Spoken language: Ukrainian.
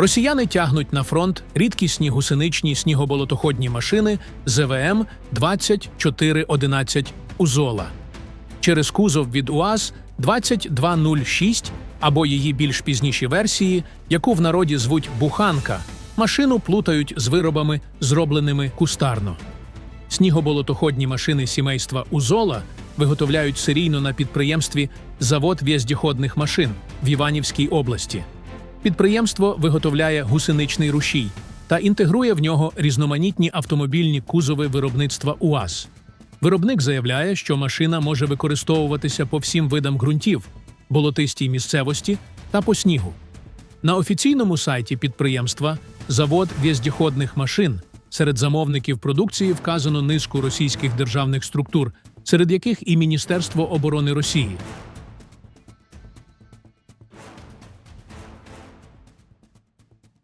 Росіяни тягнуть на фронт рідкісні гусеничні снігоболотоходні машини ЗВМ 2411 Узола. Через кузов від УАЗ 2206 або її більш пізніші версії, яку в народі звуть буханка, машину плутають з виробами, зробленими кустарно. Снігоболотоходні машини сімейства Узола виготовляють серійно на підприємстві Завод в'єздіходних машин в Іванівській області. Підприємство виготовляє гусеничний рушій та інтегрує в нього різноманітні автомобільні кузови виробництва УАЗ. Виробник заявляє, що машина може використовуватися по всім видам ґрунтів, болотистій місцевості та по снігу. На офіційному сайті підприємства завод в'єздіходних машин серед замовників продукції вказано низку російських державних структур, серед яких і Міністерство оборони Росії.